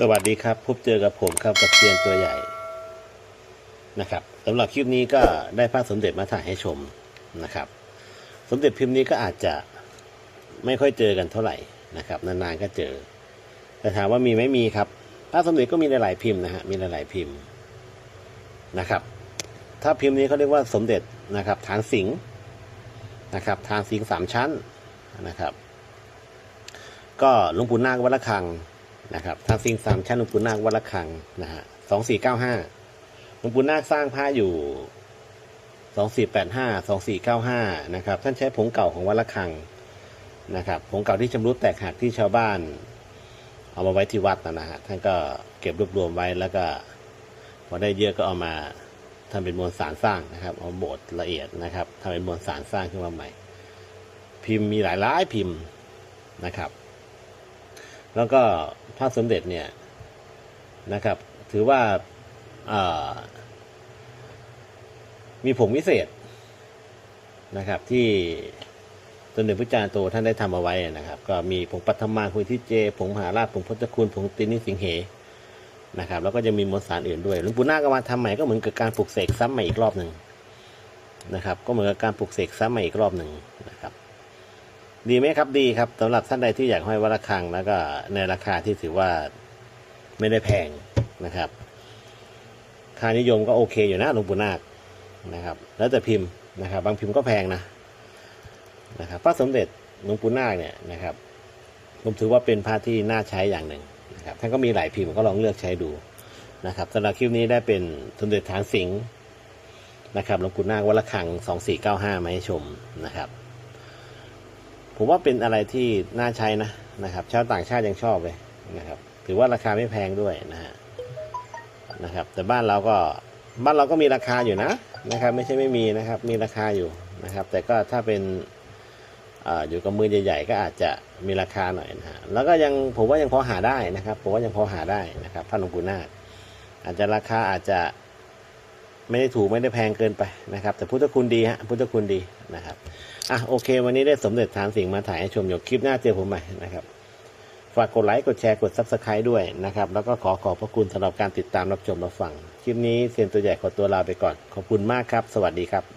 สวัสดีครับ พบเจอกับผมครับกับเซียนตัวใหญ่นะครับสำหรับคลิปนี้ก็ได้พระสมเด็จมาถ่ายให้ชมนะครับ สมเด็จพิมพ์นี้ก็อาจจะไม่ค่อยเจอกันเท่าไหร่นะครับ นานๆก็เจอ แต่ถามว่ามีไหมมีครับพระสมเด็จก็มีหลายๆพิมพ์นะฮะมีหลายๆพิมพ์นะครับ ถ้าพิมพ์นี้เขาเรียกว่าสมเด็จนะครับฐานสิงห์นะครับฐานสิงห์สามชั้นนะครับ ก็หลวงปู่นาควัดละคัง นะครับทางสิงห์สามชั้นหลวงปู่นาควัดละคังนะฮะสองสี่เก้าห้าหลวงปู่นาคสร้างพระอยู่สองสี่แปดห้าสองสี่เก้าห้านะครับ ท่านใช้ผงเก่าของวัดละคังนะครับผงเก่าที่ชำรุดแตกหักที่ชาวบ้าน เอามาไว้ที่วัดนะฮะท่านก็เก็บรวบรวมไว้แล้วก็ พอได้เยอะก็เอามาทำเป็นมวลสารสร้างนะครับ เอาโบดละเอียดนะครับทำเป็นมวลสารสร้างขึ้นมาใหม่ พิมพ์มีหลายหลายพิมพ์นะครับ แล้วก็พระสมเด็จเนี่ยนะครับ ถือว่าเอ่อมีผงวิเศษนะครับ ที่สมเด็จพระจารย์โตท่านได้ทำเอาไว้นะครับ ก็มีผงปัทมาผงที่เจ ผงมหาราชผงพุทธคุณผงตินิสิงเหนะครับ แล้วก็จะมีมวลสารอื่นด้วยหลวงปู่นาคก็มาทำใหม่ก็เหมือนกับการปลุกเสกซ้ำใหม่อีกรอบหนึ่งนะครับ ก็เหมือนกับการปลุกเสกซ้ำใหม่อีกรอบหนึ่ง ดีไหมครับดีครับสำหรับท่านใดที่อยากห้อยวัดระฆังแล้วก็ในราคาที่ถือว่าไม่ได้แพงนะครับ ค่านิยมก็โอเคอยู่นะหลวงปู่นาคนะครับ แล้วแต่พิมพ์นะครับ บางพิมพ์ก็แพงนะนะครับพระสมเด็จหลวงปู่นาคเนี่ยนะครับ ผมถือว่าเป็นพระที่น่าใช้อย่างหนึ่งนะครับท่านก็มีหลายพิมพ์ก็ลองเลือกใช้ดูนะครับสำหรับคลิปนี้ได้เป็นสมเด็จฐานสิงห์นะครับหลวงปู่นาควัดระฆังสองสี่เก้าห้ามาให้ชมนะครับ ผมว่าเป็นอะไรที่น่าใช้นะนะครับ ชาวต่างชาติยังชอบเลยนะครับ ถือว่าราคาไม่แพงด้วยนะฮะนะครับ แต่บ้านเราก็บ้านเราก็มีราคาอยู่นะนะครับ ไม่ใช่ไม่มีนะครับ มีราคาอยู่นะครับ แต่ก็ถ้าเป็นออยู่กับมือใหญ่ๆก็อาจจะมีราคาหน่อยนะฮะแล้วก็ยังผมว่ายังพอหาได้นะครับ ผมว่ายังพอหาได้นะครับพระหลวงปู่นาคอาจจะราคาอาจจะ ไม่ได้ถูกไม่ได้แพงเกินไปนะครับ แต่พุทธคุณดีฮะพุทธคุณดีนะครับอะโอเค วันนี้ได้สมเด็จฐานสิ่งมาถ่ายให้ชมอยู่คลิปหน้าเจอผมใหม่นะครับฝากกดไลค์กดแชร์กดซับสไคร b ์ด้วยนะครับ แล้วก็ขอขอบพระคุณสำหรับการติดตามรับชมรับฟัง คลิปนี้เซียนตัวใหญ่ขอตัวลาไปก่อน ขอบคุณมากครับ สวัสดีครับ